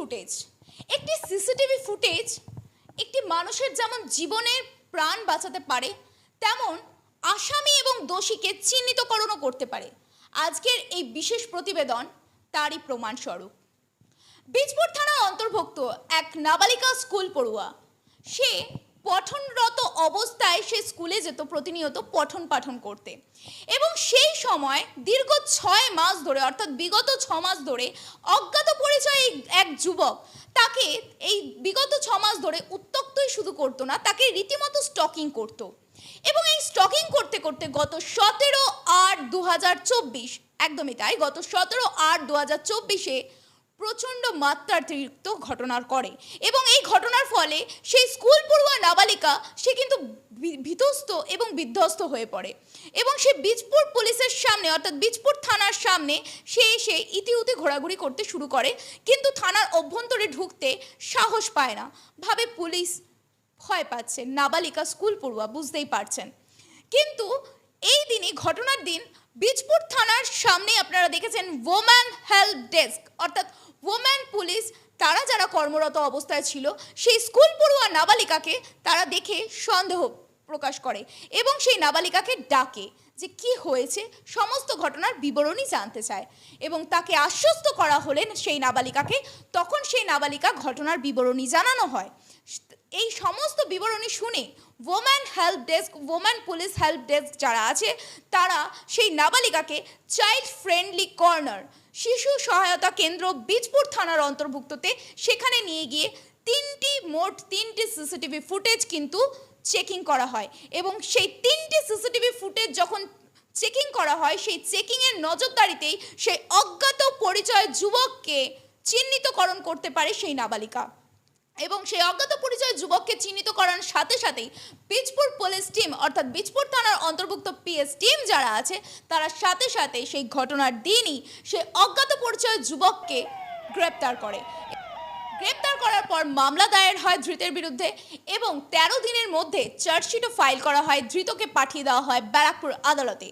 Footage একটি CCTV footage একটি মানুষের যেমন জীবনের প্রাণ বাঁচাতে পারে, তেমন আসামি এবং দোষীকে চিহ্নিতকরণও করতে পারে। আজকের এই বিশেষ প্রতিবেদন তারই প্রমাণস্বরূপ। বীজপুর থানা অন্তর্ভুক্ত এক নাবালিকা স্কুল পড়ুয়া, সে পঠনরত অবস্থায় সে স্কুলে যেত প্রতিনিয়ত পঠন পাঠন করতে। এবং সেই সময় দীর্ঘ ছয় মাস ধরে, অর্থাৎ বিগত ছ মাস ধরে অজ্ঞাত পরিচয় এক যুবক তাকে এই বিগত ছ মাস ধরে উত্তক্তই শুধু করতো না, তাকে রীতিমতো স্টকিং করতো। এবং এই স্টকিং করতে করতে গত সতেরো আট দু একদমই তাই, গত সতেরো আট দু হাজার চব্বিশে প্রচণ্ড মাত্রাতিরিক্ত ঘটনার করে এবং এই ঘটনার ফলে সেই স্কুল পড়ুয়া নাবালিকা সে কিন্তু ভীতস্ত এবং বিধ্বস্ত হয়ে পড়ে এবং সে বীজপুর পুলিশের সামনে অর্থাৎ বীজপুর থানার সামনে সে এসে ইতিউতি ঘোরাঘুরি করতে শুরু করে কিন্তু থানার অভ্যন্তরে ঢুকতে সাহস পায় না। ভাবে পুলিশ ভয় পাচ্ছে, নাবালিকা স্কুল পড়ুয়া বুঝতেই পারছেন। কিন্তু এই দিনই ঘটনার দিন বীজপুর থানার সামনে আপনারা দেখেছেন ওম্যান হেল্প ডেস্ক অর্থাৎ ওম্যান পুলিশ তারা যারা কর্মরত অবস্থায় ছিল, সেই স্কুল পড়ুয়া নাবালিকাকে তারা দেখে সন্দেহ প্রকাশ করে এবং সেই নাবালিকাকে ডাকে যে কি হয়েছে, সমস্ত ঘটনার বিবরণী জানতে চায় এবং তাকে আশ্বস্ত করা হলেন সেই নাবালিকাকে। তখন সেই নাবালিকা ঘটনার বিবরণী জানানো হয়। এই সমস্ত বিবরণী শুনে woman help desk woman police help desk যারা আছে, তারা সেই নাবালিকাকে চাইল্ড ফ্রেন্ডলি কর্নার শিশু সহায়তা কেন্দ্র বীজপুর থানার অন্তর্ভুক্ততে সেখানে নিয়ে গিয়ে তিনটি, মোট তিনটি সিসিটিভি ফুটেজ কিন্তু চেকিং করা হয়। এবং সেই তিনটি সিসিটিভি ফুটেজ যখন চেকিং করা হয়, সেই চেকিংয়ের নজরদারিতেই সেই অজ্ঞাত পরিচয় যুবককে চিহ্নিতকরণ করতে পারে সেই নাবালিকা। এবং সেই অজ্ঞাত পরিচয় যুবককে চিহ্নিত করার সাথে সাথেই বীজপুর পুলিশ টিম অর্থাৎ বীজপুর থানার অন্তর্ভুক্ত পিএস টিম যারা আছে, তারা সাথে সাথে সেই ঘটনার দিনই সেই অজ্ঞাত পরিচয় যুবককে গ্রেপ্তার করে। গ্রেপ্তার করার পর মামলা দায়ের হয় ধৃতের বিরুদ্ধে এবং তেরো দিনের মধ্যে চার্জশিটও ফাইল করা হয়, ধৃতকে পাঠিয়ে দেওয়া হয় ব্যারাকপুর আদালতে।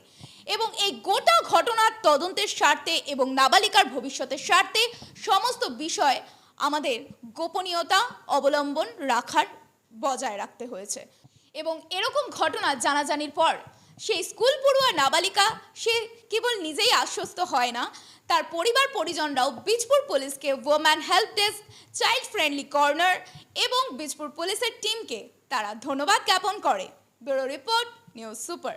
এবং এই গোটা ঘটনার তদন্তের স্বার্থে এবং নাবালিকার ভবিষ্যতের স্বার্থে সমস্ত বিষয় আমাদের গোপনীয়তা অবলম্বন রাখার বজায় রাখতে হয়েছে। এবং এরকম ঘটনা জানাজানির পর সেই স্কুল পড়ুয়া নাবালিকা, সে কেবল নিজেই আশ্বস্ত হয় না, তার পরিবার পরিজনরাও বীজপুর পুলিশকে woman help desk child friendly corner এবং বীজপুর পুলিশের টিমকে তারা ধন্যবাদ জ্ঞাপন করে। Bureau report, news super.